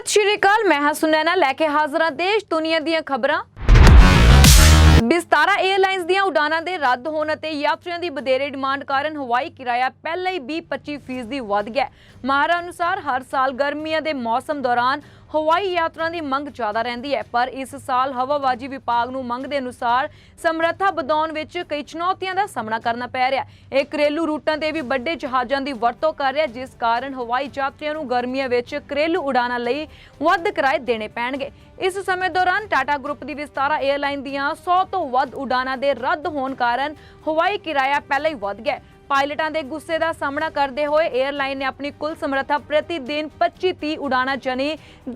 ਸਤਿ ਸ਼੍ਰੀ ਅਕਾਲ, ਮੈਂ ਹਾਂ ਸੁਨੈਨਾ ਲੈ ਕੇ ਹਾਜ਼ਰ ਹਾਂ ਦੇਸ਼ ਦੁਨੀਆ ਦੀਆਂ ਖਬਰਾਂ ਬਿਸਤਾਰਾ 에ਅਰਲਾਈਨਸ ਦੀਆਂ ਉਡਾਣਾਂ ਦੇ ਰੱਦ ਹੋਣ ਅਤੇ ਯਾਤਰੀਆਂ ਦੀ ਵਧੇਰੇ ਡਿਮਾਂਡ ਕਾਰਨ ਹਵਾਈ ਕਿਰਾਇਆ ਪਹਿਲਾਂ ਹੀ 20-25 ਫੀਸਦੀ ਵੱਧ ਗਿਆ ਹੈ। ਮਾਹਰਾਂ ਅਨੁਸਾਰ ਹਰ ਸਾਲ ਗਰਮੀਆਂ ਦੇ ਮੌਸਮ ਦੌਰਾਨ ਹਵਾਈ ਯਾਤਰਾ ਦੀ ਮੰਗ ਜ਼ਿਆਦਾ ਰਹਿੰਦੀ ਹੈ, ਪਰ ਇਸ ਸਾਲ ਹਵਾਬਾਜੀ ਵਿਭਾਗ ਨੂੰ ਮੰਗ ਦੇ ਅਨੁਸਾਰ ਸਮਰੱਥਾ ਵਧਾਉਣ ਵਿੱਚ ਕਈ ਚੁਣੌਤੀਆਂ ਦਾ ਸਾਹਮਣਾ ਕਰਨਾ ਪੈ ਰਿਹਾ ਇਹ ਘਰੇਲੂ ਰੂਟਾਂ ਤੇ ਵੀ ਵੱਡੇ ਜਹਾਜ਼ਾਂ ਦੀ ਵਰਤੋਂ ਕਰ ਰਿਹਾ ਜਿਸ ਕਾਰਨ ਹਵਾਈ ਯਾਤਰੀਆਂ ਨੂੰ ਗਰਮੀਆਂ ਵਿੱਚ ਘਰੇਲੂ ਉਡਾਣਾਂ ਲਈ ਵੱਧ ਕਿਰਾਏ ਦੇਣੇ ਪੈਣਗੇ। ਇਸ ਸਮੇਂ ਦੌਰਾਨ ਟਾਟਾ ਗਰੁੱਪ ਦੀ ਵਿਸਤਾਰਾ 에ਅਰਲਾਈਨ ਦੀਆਂ 100 ਤੋਂ ਵੱਧ ਉਡਾਣਾਂ ਦੇ ਰੱਦ ਹੋਣ ਕਾਰਨ ਹਵਾਈ ਕਿਰਾਇਆ ਪਹਿਲਾਂ ਹੀ ਵੱਧ ਗਿਆ ਪਾਇਲਟਾਂ ਦੇ ਗੁੱਸੇ ਦਾ ਸਾਹਮਣਾ ਕਰਦੇ ਹੋਏ 에ਅਰਲਾਈਨ ਨੇ ਆਪਣੀ ਕੁੱਲ ਸਮਰੱਥਾ ਪ੍ਰਤੀ ਦਿਨ 25-30 ਉਡਾਣਾਂ ਜਨੀ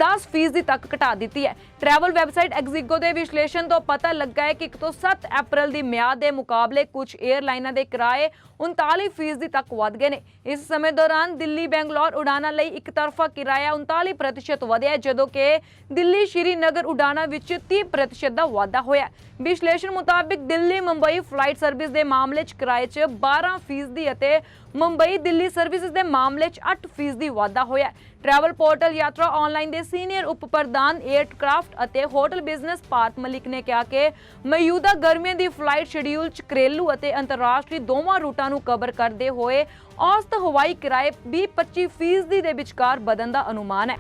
10 ਫੀਸਦੀ ਤੱਕ ਘਟਾ ਦਿੱਤੀ ਹੈ। ਟਰੈਵਲ ਵੈਬਸਾਈਟ ਐਗਜ਼ੀਗੋ ਦੇ ਵਿਸ਼ਲੇਸ਼ਣ ਤੋਂ ਪਤਾ ਲੱਗਾ ਹੈ ਕਿ 1 ਤੋਂ 7 ਅਪ੍ਰੈਲ ਦੀ ਮਿਆਦ ਦੇ ਮੁਕਾਬਲੇ ਕੁਝ 에ਅਰਲਾਈਨਾਂ ਦੇ ਕਿਰਾਏ 39 ਫੀਸਦੀ ਤੱਕ ਵੱਧ ਗਏ ਨੇ। ਇਸ ਸਮੇਂ ਦੌਰਾਨ ਦਿੱਲੀ, ਬੈਂਗਲੌਰ, ਉਡਾਣਾਂ ਲਈ ਇੱਕ ਤਰਫਾ ਕਿਰਾਇਆ 39% ਵਧਿਆ ਜਦੋਂ ਕਿ ਦਿੱਲੀ, ਸ਼੍ਰੀਨਗਰ, ਉਡਾਣਾਂ ਵਿੱਚ 30% ਦਾ ਵਾਧਾ ਹੋਇਆ ਵਿਸ਼ਲੇਸ਼ਣ ਮੁਤਾਬਿਕ ਦਿੱਲੀ, ਮੁੰਬਈ ਫਲਾਈਟ ਸਰਵਿਸ ਦੇ ਮਾਮਲੇ 'ਚ ਕਿਰਾਏ 'ਚ 12 ਫੀਸਦੀ ਅਤੇ ਮੁੰਬਈ ਦਿੱਲੀ ਸਰਵਿਸਿਜ਼ ਦੇ ਮਾਮਲੇ 'ਚ 8 ਫੀਸਦੀ ਵਾਧਾ ਹੋਇਆ ਟਰੈਵਲ ਪੋਰਟਲ ਯਾਤਰਾ ਆਨਲਾਈਨ ਦੇ ਸੀਨੀਅਰ ਉਪ ਪ੍ਰਧਾਨ 에ਅਰਕ੍ਰਾਫਟ ਅਤੇ ਹੋਟਲ ਬਿਜ਼ਨਸ ਪਾਰਟ ਮਲਿਕ ਨੇ ਕਿਹਾ ਕਿ ਮੌਜੂਦਾ ਗਰਮੀਆਂ ਦੀ ਫਲਾਈਟ ਸ਼ਡਿਊਲ 'ਚ ਘਰੇਲੂ ਅਤੇ ਅੰਤਰਰਾਸ਼ਟਰੀ ਦੋਵਾਂ ਰੂਟਾਂ ਨੂੰ ਕਵਰ ਕਰਦੇ ਹੋਏ ਔਸਤ ਹਵਾਈ ਕਿਰਾਏ 20-25 ਫੀਸਦੀ ਦੇ ਵਿਚਕਾਰ ਵਧਣ ਦਾ ਅਨੁਮਾਨ ਹੈ।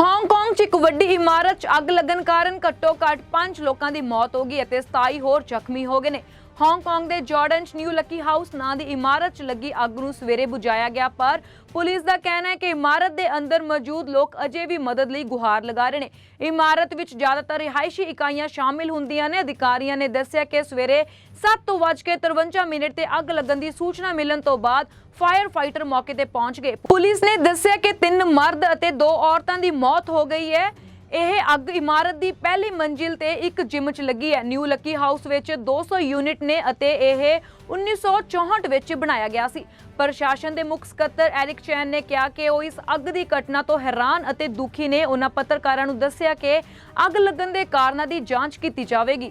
ਹਾਂਗਕਾਂਗ 'ਚ ਇੱਕ ਵੱਡੀ ਇਮਾਰਤ 'ਚ ਅੱਗ ਲੱਗਣ ਕਾਰਨ ਘੱਟੋ-ਘੱਟ 5 ਲੋਕਾਂ ਦੀ ਮੌਤ ਹੋ ਗਈ ਅਤੇ 27 ਹੋਰ ਜ਼ਖਮੀ ਹੋ ਗਏ ਨੇ। ਹਾਂਗਕਾਂਗ ਦੇ ਜਾਰਡਨ 'ਚ ਨਿਊ ਲੱਕੀ ਹਾਊਸ ਨਾਂ ਦੀ ਇਮਾਰਤ 'ਚ ਲੱਗੀ ਅੱਗ ਨੂੰ ਸਵੇਰੇ ਬੁਝਾਇਆ ਗਿਆ, ਪਰ ਪੁਲਿਸ ਦਾ ਕਹਿਣਾ ਹੈ ਕਿ ਇਮਾਰਤ ਦੇ ਅੰਦਰ ਮੌਜੂਦ ਲੋਕ ਅਜੇ ਵੀ ਮਦਦ ਲਈ ਗੁਹਾਰ ਲਗਾ ਰਹੇ ਨੇ। ਇਮਾਰਤ ਵਿੱਚ ਜ਼ਿਆਦਾਤਰ ਰਿਹਾਇਸ਼ੀ ਇਕਾਈਆਂ ਸ਼ਾਮਿਲ ਹੁੰਦੀਆਂ ਨੇ। ਅਧਿਕਾਰੀਆਂ ਨੇ ਦੱਸਿਆ ਕਿ ਸਵੇਰੇ 7:53 ਮਿੰਟ ਤੇ ਅੱਗ ਲੱਗਣ ਦੀ ਸੂਚਨਾ ਮਿਲਣ ਤੋਂ ਬਾਅਦ ਫਾਇਰ ਫਾਈਟਰ ਮੌਕੇ ਤੇ ਪਹੁੰਚ ਗਏ। ਪੁਲਿਸ ਨੇ ਦੱਸਿਆ ਕਿ ਤਿੰਨ ਮਰਦ ਅਤੇ ਦੋ ਔਰਤਾਂ ਦੀ ਮੌਤ ਹੋ ਗਈ ਹੈ। ਇਹ ਅੱਗ ਇਮਾਰਤ ਦੀ ਪਹਿਲੀ ਮੰਜ਼ਿਲ ਤੇ ਇੱਕ ਜਿਮ 'ਚ ਲੱਗੀ ਹੈ। ਨਿਊ ਲੱਕੀ ਹਾਊਸ ਵਿੱਚ 200 ਯੂਨਿਟ ਨੇ ਅਤੇ ਇਹ 1964 ਵਿੱਚ ਬਣਾਇਆ ਗਿਆ ਸੀ। ਪ੍ਰਸ਼ਾਸਨ ਦੇ ਮੁੱਖ ਸਕੱਤਰ ਐਰਿਕ ਚੈਨ ਨੇ ਕਿਹਾ ਕਿ ਉਹ ਇਸ ਅੱਗ ਦੀ ਘਟਨਾ ਤੋਂ ਹੈਰਾਨ ਅਤੇ ਦੁਖੀ ਨੇ। ਉਹਨਾਂ ਪੱਤਰਕਾਰਾਂ ਨੂੰ ਦੱਸਿਆ ਕਿ ਅੱਗ ਲੱਗਣ ਦੇ ਕਾਰਨਾਂ ਦੀ ਜਾਂਚ ਕੀਤੀ ਜਾਵੇਗੀ।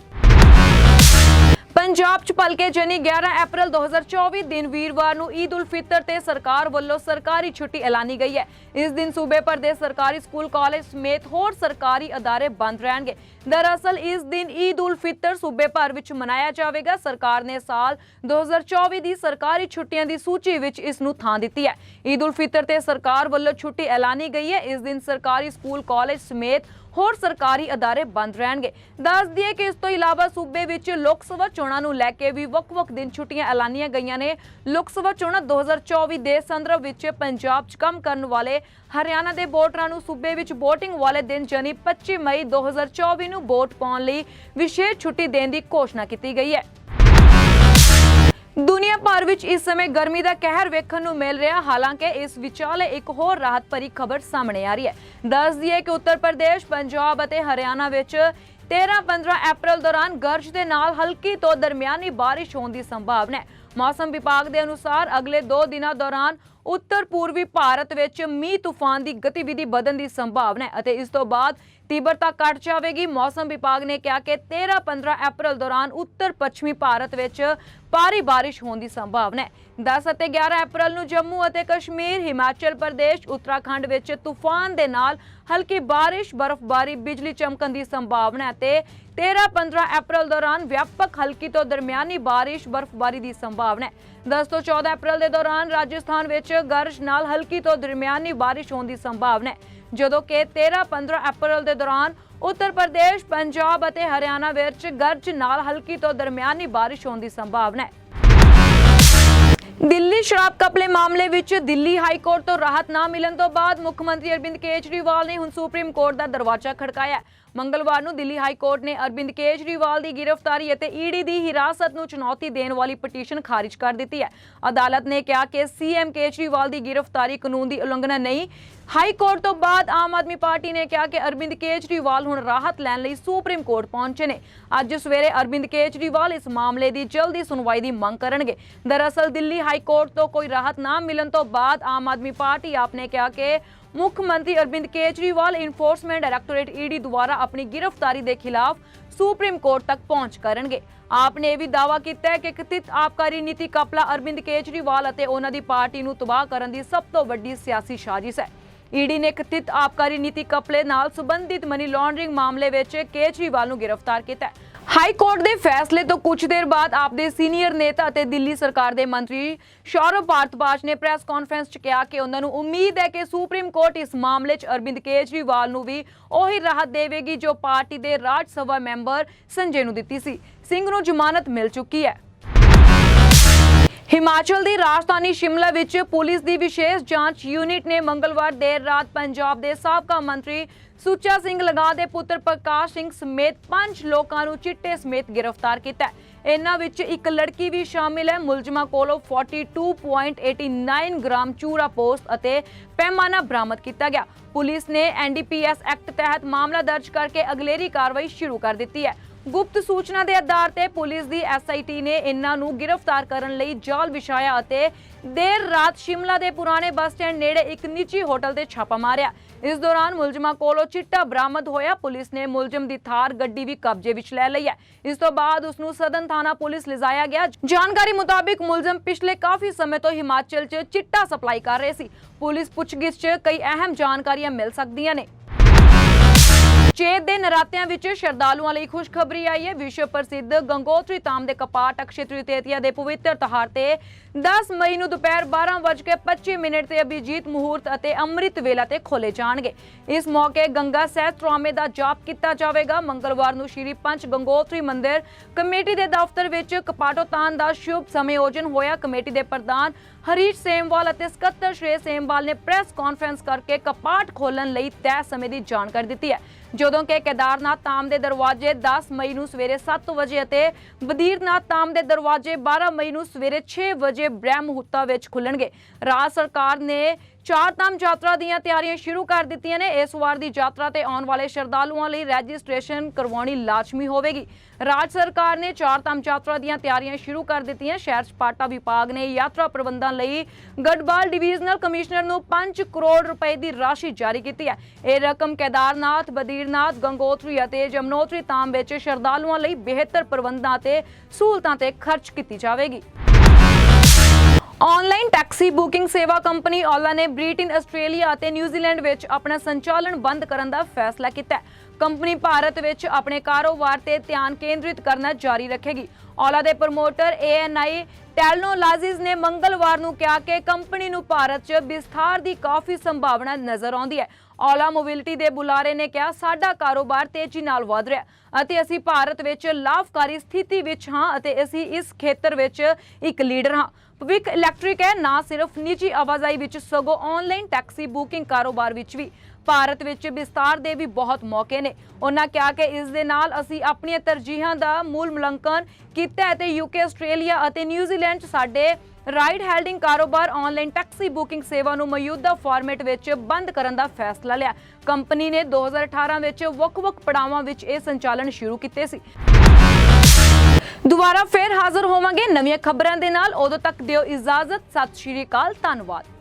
ਪੰਜਾਬ 'ਚ ਭਲਕੇ ਜਨੀ 11 ਅਪ੍ਰੈਲ 2024 ਦਿਨ ਵੀਰਵਾਰ ਨੂੰ ਈਦ ਉਲ ਫਿਤਰ ਤੇ ਸਰਕਾਰ ਵੱਲੋਂ ਸਰਕਾਰੀ ਛੁੱਟੀ ਐਲਾਨੀ ਗਈ ਹੈ। ਇਸ ਦਿਨ ਸੂਬੇ ਭਰ ਦੇ ਸਰਕਾਰੀ ਸਕੂਲ, ਕਾਲਜ ਸਮੇਤ ਹੋਰ ਸਰਕਾਰੀ ਅਦਾਰੇ ਬੰਦ ਰਹਿਣਗੇ। ਦਰਅਸਲ ਇਸ ਦਿਨ ਈਦ ਉਲ ਫਿਤਰ ਸੂਬੇ ਭਰ ਵਿੱਚ ਮਨਾਇਆ ਜਾਵੇਗਾ। ਸਰਕਾਰ ਨੇ ਸਾਲ 2024 ਦੀ ਸਰਕਾਰੀ ਛੁੱਟੀਆਂ ਦੀ ਸੂਚੀ ਵਿੱਚ ਇਸ ਨੂੰ ਥਾਂ ਦਿੱਤੀ ਹੈ। ਈਦ ਉਲ ਫਿਤਰ ਤੇ ਸਰਕਾਰ ਵੱਲੋਂ ਛੁੱਟੀ ਐਲਾਨੀ ਗਈ ਹੈ। ਇਸ ਦਿਨ ਸਰਕਾਰੀ ਸਕੂਲ, ਕਾਲਜ ਸਮੇਤ ਹੋਰ ਸਰਕਾਰੀ ਅਦਾਰੇ ਬੰਦ ਰਹਿਣਗੇ। ਦੱਸ ਦਈਏ ਕਿ ਇਸ ਤੋਂ ਇਲਾਵਾ ਸੂਬੇ ਵਿੱਚ ਲੋਕ ਸਭਾ ਚੋਣਾਂ ਨੂੰ ਲੈ ਕੇ ਵੀ ਵੱਖ-ਵੱਖ ਦਿਨ ਛੁੱਟੀਆਂ ਐਲਾਨੀਆਂ ਗਈਆਂ ਨੇ। ਲੋਕ ਸਭਾ ਚੋਣਾਂ 2024 ਦੇ ਸੰਦਰਭ ਵਿੱਚ ਪੰਜਾਬ 'ਚ ਕੰਮ ਕਰਨ ਵਾਲੇ ਹਰਿਆਣਾ ਦੇ ਵੋਟਰਾਂ ਨੂੰ ਸੂਬੇ ਵਿੱਚ VOTING ਵਾਲੇ ਦਿਨ ਯਾਨੀ 25 ਮਈ 2024 ਨੂੰ ਵੋਟ ਪਾਉਣ ਲਈ ਵਿਸ਼ੇਸ਼ ਛੁੱਟੀ ਦੇਣ ਦੀ ਘੋਸ਼ਣਾ ਕੀਤੀ ਗਈ ਹੈ। ਦੁਨੀਆ ਭਰ ਵਿੱਚ ਇਸ ਸਮੇਂ ਗਰਮੀ ਦਾ ਕਹਿਰ ਵੇਖਣ ਨੂੰ ਮਿਲ ਰਿਹਾ। ਹਾਲਾਂਕਿ ਇਸ ਵਿਚਾਲੇ ਇੱਕ ਹੋਰ ਰਾਹਤ ਭਰੀ ਖਬਰ ਸਾਹਮਣੇ ਆ ਰਹੀ ਹੈ। ਦੱਸ ਦਈਏ ਕਿ ਉੱਤਰ ਪ੍ਰਦੇਸ਼, ਪੰਜਾਬ ਅਤੇ ਹਰਿਆਣਾ ਵਿੱਚ 13-15 ਅਪ੍ਰੈਲ ਦੌਰਾਨ ਗਰਜ ਦੇ ਨਾਲ ਹਲਕੀ ਤੋਂ ਦਰਮਿਆਨੀ ਬਾਰਿਸ਼ ਹੋਣ ਦੀ ਸੰਭਾਵਨਾ ਹੈ। ਮੌਸਮ ਵਿਭਾਗ ਦੇ ਅਨੁਸਾਰ ਅਗਲੇ 2 ਦਿਨਾਂ ਦੌਰਾਨ ਉੱਤਰ ਪੂਰਬੀ ਭਾਰਤ ਵਿੱਚ ਮੀਂਹ ਤੂਫਾਨ ਦੀ ਗਤੀਵਿਧੀ ਵਧਣ ਦੀ ਸੰਭਾਵਨਾ ਹੈ ਅਤੇ ਇਸ ਤੋਂ ਬਾਅਦ ਤੀਬਰਤਾ ਘਟ ਜਾਵੇਗੀ। ਮੌਸਮ ਵਿਭਾਗ ਨੇ ਕਿਹਾ ਕਿ 13-15 ਅਪ੍ਰੈਲ ਦੌਰਾਨ ਉੱਤਰ ਪੱਛਮੀ ਭਾਰਤ ਵਿੱਚ ਭਾਰੀ ਬਾਰਿਸ਼ ਹੋਣ ਦੀ ਸੰਭਾਵਨਾ ਹੈ। 10 ਅਤੇ 11 ਅਪ੍ਰੈਲ ਨੂੰ ਜੰਮੂ ਅਤੇ ਕਸ਼ਮੀਰ, ਹਿਮਾਚਲ ਪ੍ਰਦੇਸ਼, ਉੱਤਰਾਖੰਡ ਵਿੱਚ ਤੂਫਾਨ ਦੇ ਨਾਲ ਹਲਕੀ ਬਾਰਿਸ਼, ਬਰਫ਼ਬਾਰੀ, ਬਿਜਲੀ ਚਮਕਣ ਦੀ ਸੰਭਾਵਨਾ ਹੈ ਤੇ 13-15 ਅਪ੍ਰੈਲ ਦੌਰਾਨ ਵਿਆਪਕ ਹਲਕੀ ਤੋਂ ਦਰਮਿਆਨੀ ਬਾਰਿਸ਼, ਬਰਫ਼ਬਾਰੀ ਦੀ ਸੰਭਾਵਨਾ ਹੈ। 10 ਤੋਂ 14 ਅਪ੍ਰੈਲ ਦੇ ਦੌਰਾਨ ਰਾਜਸਥਾਨ ਵਿੱਚ ਗਰਜ ਨਾਲ ਹਲਕੀ ਤੋਂ ਦਰਮਿਆਨੀ ਬਾਰਿਸ਼ ਹੋਣ ਦੀ ਸੰਭਾਵਨਾ ਹੈ। ਜਦੋਂ ਕਿ 13-15 ਅਪ੍ਰੈਲ ਦੇ ਦੌਰਾਨ ਉੱਤਰ ਪ੍ਰਦੇਸ਼, ਪੰਜਾਬ ਅਤੇ ਹਰਿਆਣਾ ਵਿੱਚ ਗਰਜ ਨਾਲ ਹਲਕੀ ਤੋਂ ਦਰਮਿਆਨੀ ਬਾਰਿਸ਼ ਹੋਣ ਦੀ ਸੰਭਾਵਨਾ ਹੈ। ਦਿੱਲੀ ਸ਼ਰਾਬ ਕਪਲੇ ਮਾਮਲੇ ਵਿੱਚ ਦਿੱਲੀ ਹਾਈ ਕੋਰਟ ਤੋਂ ਰਾਹਤ ਨਾ ਮਿਲਣ ਤੋਂ ਬਾਅਦ ਮੁੱਖ ਮੰਤਰੀ ਅਰਵਿੰਦ ਕੇਜਰੀਵਾਲ ਨੇ ਹੁਣ ਸੁਪਰੀਮ ਕੋਰਟ ਦਾ ਦਰਵਾਜ਼ਾ ਖੜਕਾਇਆ ਮੰਗਲਵਾਰ ਨੂੰ ਦਿੱਲੀ ਹਾਈ ਕੋਰਟ ਨੇ ਅਰਵਿੰਦ ਕੇਜਰੀਵਾਲ ਦੀ ਗ੍ਰਿਫਤਾਰੀ ਅਤੇ ਈਡੀ ਦੀ ਹਿਰਾਸਤ ਨੂੰ ਚੁਣੌਤੀ ਦੇਣ ਵਾਲੀ ਪਟੀਸ਼ਨ ਖਾਰਿਜ ਕਰ ਦਿੱਤੀ ਹੈ। ਅਦਾਲਤ ਨੇ ਕਿਹਾ ਕਿ ਸੀਐਮ ਕੇਜਰੀਵਾਲ ਦੀ ਗ੍ਰਿਫਤਾਰੀ ਕਾਨੂੰਨ ਦੀ ਉਲੰਘਣਾ ਨਹੀਂ, ਹਾਈ ਕੋਰਟ ਤੋਂ ਬਾਅਦ ਆਮ ਆਦਮੀ ਪਾਰਟੀ ਨੇ ਕਿਹਾ ਕਿ ਅਰਵਿੰਦ ਕੇਜਰੀਵਾਲ ਹੁਣ ਰਾਹਤ ਲੈਣ ਲਈ ਸੁਪਰੀਮ ਕੋਰਟ ਪਹੁੰਚੇ ਨੇ। ਅੱਜ ਸਵੇਰੇ ਅਰਵਿੰਦ ਕੇਜਰੀਵਾਲ ਇਸ ਮਾਮਲੇ ਦੀ ਜਲਦੀ ਸੁਣਵਾਈ ਦੀ ਮੰਗ ਕਰਨਗੇ। ਦਰਅਸਲ ਦਿੱਲੀ ਹਾਈ ਕੋਰਟ ਤੋਂ ਕੋਈ ਰਾਹਤ ਨਾ ਮਿਲਣ ਤੋਂ ਬਾਅਦ ਆਮ ਆਦਮੀ ਪਾਰਟੀ ਆਪ ਨੇ ਕਿਹਾ ਕਿ ਮੁੱਖ ਮੰਤਰੀ Arvind Kejriwal enforcement directorate ED ਦੁਆਰਾ ਆਪਣੀ ਗ੍ਰਿਫਤਾਰੀ ਦੇ ਖਿਲਾਫ ਸੁਪਰੀਮ ਕੋਰਟ ਤੱਕ ਪਹੁੰਚ ਕਰਨਗੇ। ਆਪ ਨੇ ਇਹ ਵੀ ਦਾਅਵਾ ਕੀਤਾ ਹੈ ਕਿ ਕਥਿਤ ਆਬਕਾਰੀ ਨੀਤੀ ਕਪਲਾ ਅਰਵਿੰਦ ਕੇਜਰੀਵਾਲ ਅਤੇ ਉਹਨਾਂ ਦੀ ਪਾਰਟੀ ਨੂੰ ਤਬਾਹ ਕਰਨ ਦੀ ਸਭ ਤੋਂ ਵੱਡੀ ਸਿਆਸੀ ਸਾਜ਼ਿਸ਼ ਹੈ। ਈਡੀ ਨੇ ਕਥਿਤ ਆਬਕਾਰੀ ਨੀਤੀ ਕਪਲੇ ਨਾਲ ਸੰਬੰਧਿਤ ਮਨੀ ਲਾਂਡਰਿੰਗ ਮਾਮਲੇ ਵਿੱਚ ਕੇਜਰੀਵਾਲ ਨੂੰ ਗ੍ਰਿਫਤਾਰ ਕੀਤਾ ਹੈ। ਹਾਈ ਕੋਰਟ ਦੇ ਫੈਸਲੇ ਤੋਂ ਕੁਝ ਦੇਰ ਬਾਅਦ ਆਪ ਸੀਨੀਅਰ ਨੇਤਾ ਅਤੇ ਦਿੱਲੀ ਸਰਕਾਰ ਦੇ ਮੰਤਰੀ ਸ਼ੌਰਵ ਭਾਰਤਵਾਜ ਨੇ ਪ੍ਰੈਸ ਕਾਨਫਰੰਸ 'ਚ ਕਿਹਾ ਕਿ ਉਹਨਾਂ ਨੂੰ ਉਮੀਦ ਹੈ ਕਿ ਸੁਪਰੀਮ ਕੋਰਟ ਇਸ ਮਾਮਲੇ 'ਚ ਅਰਵਿੰਦ ਕੇਜਰੀਵਾਲ ਨੂੰ ਵੀ ਉਹੀ ਰਾਹਤ ਦੇਵੇਗੀ ਜੋ ਪਾਰਟੀ ਦੇ ਰਾਜ ਸਭਾ ਮੈਂਬਰ ਸੰਜੇ ਨੂੰ ਦਿੱਤੀ ਸੀ। ਸਿੰਘ ਨੂੰ ਜ਼ਮਾਨਤ ਮਿਲ ਚੁੱਕੀ ਹੈ। ਹਿਮਾਚਲ ਦੀ ਰਾਜਧਾਨੀ ਸ਼ਿਮਲਾ ਵਿੱਚ ਪੁਲਿਸ ਦੀ ਵਿਸ਼ੇਸ਼ ਜਾਂਚ ਯੂਨਿਟ ਨੇ ਮੰਗਲਵਾਰ ਦੇਰ ਰਾਤ ਪੰਜਾਬ ਦੇ ਸਾਬਕਾ ਮੰਤਰੀ ਸੁੱਚਾ ਸਿੰਘ ਲਗਾ ਦੇ ਪੁੱਤਰ ਪ੍ਰਕਾਸ਼ ਸਿੰਘ ਸਮੇਤ ਪੰਜ ਲੋਕਾਂ ਨੂੰ ਚਿੱਟੇ ਸਮੇਤ ਗ੍ਰਿਫਤਾਰ ਕੀਤਾ ਹੈ। ਇਹਨਾਂ ਵਿੱਚ ਇੱਕ ਲੜਕੀ ਵੀ ਸ਼ਾਮਿਲ ਹੈ। ਮੁਲਜ਼ਮਾਂ ਕੋਲੋਂ 42.89 ਗ੍ਰਾਮ ਚੂਰਾ ਪੋਸਟ ਅਤੇ ਪੈਮਾਨਾ ਬਰਾਮਦ ਕੀਤਾ ਗਿਆ। ਪੁਲਿਸ ਨੇ ਐਨਡੀਪੀਐਸ ਐਕਟ ਤਹਿਤ ਮਾਮਲਾ ਦਰਜ ਕਰਕੇ ਅਗਲੇਰੀ ਕਾਰਵਾਈ ਸ਼ੁਰੂ ਕਰ ਦਿੱਤੀ ਹੈ। ਗੁਪਤ ਸੂਚਨਾ ਦੇ ਆਧਾਰ ਤੇ ਪੁਲਿਸ ਦੀ ਐਸਆਈਟੀ ਨੇ ਇਹਨਾਂ ਨੂੰ ਗ੍ਰਿਫਤਾਰ ਕਰਨ ਲਈ ਜਾਲ ਵਿਛਾਇਆ ਅਤੇ ਦੇਰ ਰਾਤ ਸ਼ਿਮਲਾ ਦੇ ਪੁਰਾਣੇ ਬੱਸ ਸਟੈਂਡ ਨੇੜੇ ਇੱਕ ਨਿੱਜੀ ਹੋਟਲ ਤੇ ਛਾਪਾ ਮਾਰਿਆ। ਇਸ ਦੌਰਾਨ ਮੁਲਜ਼ਮਾਂ ਕੋਲੋਂ ਚਿੱਟਾ ਬਰਾਮਦ ਹੋਇਆ। ਪੁਲਿਸ ਨੇ ਮੁਲਜ਼ਮ ਦੀ ਥਾਰ ਗੱਡੀ ਵੀ ਕਬਜ਼ੇ ਵਿੱਚ ਲੈ ਲਈ ਹੈ। ਇਸ ਤੋਂ ਬਾਅਦ ਉਸ ਨੂੰ ਸਦਨ ਥਾਣਾ ਪੁਲਿਸ ਲਿਜਾਇਆ ਗਿਆ। ਜਾਣਕਾਰੀ ਮੁਤਾਬਿਕ ਮੁਲਜ਼ਮ ਪਿਛਲੇ ਕਾਫੀ ਸਮੇਂ ਤੋਂ ਹਿਮਾਚਲ 'ਚ ਚਿੱਟਾ ਸਪਲਾਈ ਕਰ ਰਹੇ ਸੀ। ਪੁਲਿਸ ਪੁੱਛਗਿੱਛ 'ਚ ਕਈ ਅਹਿਮ ਜਾਣਕਾਰੀਆਂ ਮਿਲ ਸਕਦੀਆਂ ਨੇ। ਚੇਤ ਦੇ ਨਰਾਤਿਆਂ ਵਿੱਚ ਸ਼ਰਧਾਲੂਆਂ ਲਈ ਖੁਸ਼ਖਬਰੀ ਆਈ ਹੈ। ਵਿਸ਼ਵ ਪ੍ਰਸਿੱਧ ਗੰਗੋਤਰੀ ਧਾਮ ਦੇ ਕਪਾਟ ਅਕਸ਼ੇ ਤ੍ਰਿਤੀਆ ਦੇ ਪਵਿੱਤਰ ਤਿਉਹਾਰ ਤੇ 10 ਮਈ ਨੂੰ ਦੁਪਹਿਰ 12:25 ਮਿੰਟ ਤੇ ਅਭਿਜੀਤ ਮਹੂਰਤ ਅਤੇ ਅੰਮ੍ਰਿਤ ਵੇਲਾ ਤੇ ਖੋਲੇ ਜਾਣਗੇ। ਇਸ ਮੌਕੇ ਗੰਗਾ ਸਹਿਸਤਰਾਮੇ ਦਾ ਜਾਪ ਕੀਤਾ ਜਾਵੇਗਾ। ਮੰਗਲਵਾਰ ਨੂੰ ਸ਼੍ਰੀ ਪੰਚ ਗੰਗੋਤਰੀ ਮੰਦਿਰ ਕਮੇਟੀ ਦੇ ਦਫ਼ਤਰ ਵਿੱਚ ਕਪਾਟੋਤਾਨ ਦਾ ਸ਼ੁਭ ਸਮੇਯੋਜਨ ਹੋਇਆ। ਕਮੇਟੀ ਦੇ ਪ੍ਰਧਾਨ ਹਰੀਸ਼ ਸੇਮਵਾਲ ਅਤੇ ਸਕੱਤਰ ਸ਼੍ਰੇ ਸੇਮਵਾਲ ਨੇ ਪ੍ਰੈਸ ਕਾਨਫਰੰਸ ਕਰਕੇ ਕਪਾਟ ਖੋਲਣ ਲਈ ਤੈਅ ਸਮੇਂ ਦੀ ਜਾਣਕਾਰੀ ਦਿੱਤੀ ਹੈ। ਜਦੋਂ ਕਿ ਕੇਦਾਰਨਾਥ ਧਾਮ ਦੇ ਦਰਵਾਜ਼ੇ 10 ਮਈ ਨੂੰ ਸਵੇਰੇ 7 ਵਜੇ ਅਤੇ ਬਦੀਰਨਾਥ ਧਾਮ ਦੇ ਦਰਵਾਜ਼ੇ 12 ਮਈ ਨੂੰ ਸਵੇਰੇ 6 ਵਜੇ ਬ੍ਰਹਮ ਮੁਹੂਰਤਾਂ ਵਿੱਚ ਖੁੱਲਣਗੇ। ਰਾਜ ਸਰਕਾਰ ਨੇ ਚਾਰ ਧਾਮ ਯਾਤਰਾ ਦੀਆਂ ਤਿਆਰੀਆਂ ਸ਼ੁਰੂ ਕਰ ਦਿੱਤੀਆਂ ਨੇ। ਇਸ ਵਾਰ ਦੀ ਯਾਤਰਾ ਤੇ ਆਉਣ ਵਾਲੇ ਸ਼ਰਧਾਲੂਆਂ ਲਈ ਰਜਿਸਟ੍ਰੇਸ਼ਨ ਕਰਵਾਉਣੀ ਲਾਜ਼ਮੀ ਹੋਵੇਗੀ। ਰਾਜ ਸਰਕਾਰ ਨੇ ਚਾਰ ਧਾਮ ਯਾਤਰਾ ਦੀਆਂ ਤਿਆਰੀਆਂ ਸ਼ੁਰੂ ਕਰ ਦਿੱਤੀਆਂ। ਸ਼ਹਿਰ ਸਪਾਟਾ ਵਿਭਾਗ ਨੇ ਯਾਤਰਾ ਪ੍ਰਬੰਧਾਂ ਲਈ ਗੜਵਾਲ ਡਿਵੀਜ਼ਨਲ ਕਮਿਸ਼ਨਰ ਨੂੰ 5 ਕਰੋੜ ਰੁਪਏ ਦੀ ਰਾਸ਼ੀ ਜਾਰੀ ਕੀਤੀ ਹੈ। ਇਹ ਰਕਮ ਕੇਦਾਰਨਾਥ, ਬਦੀਰਨਾਥ, ਗੰਗੋਤਰੀ ਅਤੇ ਜਮਨੋਤਰੀ ਧਾਮ ਵਿੱਚ ਸ਼ਰਧਾਲੂਆਂ ਲਈ ਬਿਹਤਰ ਪ੍ਰਬੰਧਾਂ ਤੇ ਸਹੂਲਤਾਂ ਤੇ ਖਰਚ ਕੀਤੀ ਜਾਵੇਗੀ। ਆਨਲਾਈਨ ਟੈਕਸੀ ਬੁਕਿੰਗ ਸੇਵਾ ਕੰਪਨੀ ਓਲਾ ਨੇ ਬ੍ਰਿਟੇਨ ਆਸਟ੍ਰੇਲੀਆ ਅਤੇ ਨਿਊਜ਼ੀਲੈਂਡ ਵਿੱਚ ਆਪਣਾ ਸੰਚਾਲਨ ਬੰਦ ਕਰਨ ਦਾ ਫੈਸਲਾ ਕੀਤਾ ਹੈ। ਕੰਪਨੀ ਭਾਰਤ ਵਿੱਚ ਆਪਣੇ ਕਾਰੋਬਾਰ ਤੇ ਧਿਆਨ ਕੇਂਦਰਿਤ ਕਰਨਾ ਜਾਰੀ ਰੱਖੇਗੀ। ਓਲਾ ਦੇ ਪ੍ਰਮੋਟਰ ANI ਟੈਲਨੋਲਾਜਿਸ ਨੇ ਮੰਗਲਵਾਰ ਨੂੰ ਕਿਹਾ ਕਿ ਕੰਪਨੀ ਨੂੰ ਭਾਰਤ 'ਚ ਵਿਸਥਾਰ ਦੀ ਕਾਫੀ ਸੰਭਾਵਨਾ ਨਜ਼ਰ ਆਉਂਦੀ ਹੈ। ਓਲਾ ਮੋਬਿਲਿਟੀ ਦੇ ਬੁਲਾਰੇ ਨੇ ਕਿਹਾ, ਸਾਡਾ ਕਾਰੋਬਾਰ ਤੇਜ਼ੀ ਨਾਲ ਵਧ ਰਿਹਾ ਅਤੇ ਅਸੀਂ ਭਾਰਤ ਵਿੱਚ ਲਾਭਕਾਰੀ ਸਥਿਤੀ ਵਿੱਚ ਹਾਂ ਅਤੇ ਅਸੀਂ ਇਸ ਖੇਤਰ ਵਿੱਚ ਇੱਕ ਲੀਡਰ ਹਾਂ। ਭਵਿੱਖ ਇਲੈਕਟ੍ਰਿਕ ਹੈ, ਨਾ ਸਿਰਫ ਨਿੱਜੀ ਆਵਾਜਾਈ ਵਿੱਚ, ਸਗੋਂ ਆਨਲਾਈਨ ਟੈਕਸੀ ਬੁਕਿੰਗ ਕਾਰੋਬਾਰ ਵਿੱਚ ਵੀ। ਭਾਰਤ ਵਿੱਚ ਵਿਸਤਾਰ ਦੇ ਵੀ ਬਹੁਤ ਮੌਕੇ ਨੇ। ਉਹਨਾਂ ਕਿਹਾ ਕਿ ਇਸ ਦੇ ਨਾਲ ਅਸੀਂ ਆਪਣੀਆਂ ਤਰਜੀਹਾਂ ਦਾ ਮੂਲ ਮੁਲਾਂਕਣ ਕੀਤਾ ਅਤੇ ਯੂਕੇ ਆਸਟ੍ਰੇਲੀਆ ਅਤੇ ਨਿਊਜ਼ੀਲੈਂਡ ਸਾਡੇ ਰਾਈਡ ਹੈਲਡਿੰਗ ਕਾਰੋਬਾਰ ਆਨਲਾਈਨ ਟੈਕਸੀ ਬੁਕਿੰਗ ਸੇਵਾ ਨੂੰ ਮੌਜੂਦਾ ਫਾਰਮੈਟ ਵਿੱਚ ਬੰਦ ਕਰਨ ਦਾ ਫੈਸਲਾ ਲਿਆ। ਕੰਪਨੀ ਨੇ 2018 ਵਿੱਚ ਵੱਖ-ਵੱਖ ਪੜਾਵਾਂ ਵਿੱਚ ਇਹ ਸੰਚਾਲਨ ਸ਼ੁਰੂ ਕੀਤੇ ਸੀ। ਦੁਬਾਰਾ ਫੇਰ ਹਾਜ਼ਰ ਹੋਵਾਂਗੇ। ਨਵੀਆਂ ਖਬਰਾਂ ਦੇ ਨਾਲ ਉਦੋਂ ਤੱਕ ਦਿਓ ਇਜਾਜ਼ਤ। ਸਤਿ ਸ਼੍ਰੀ ਅਕਾਲ। ਧੰਨਵਾਦ।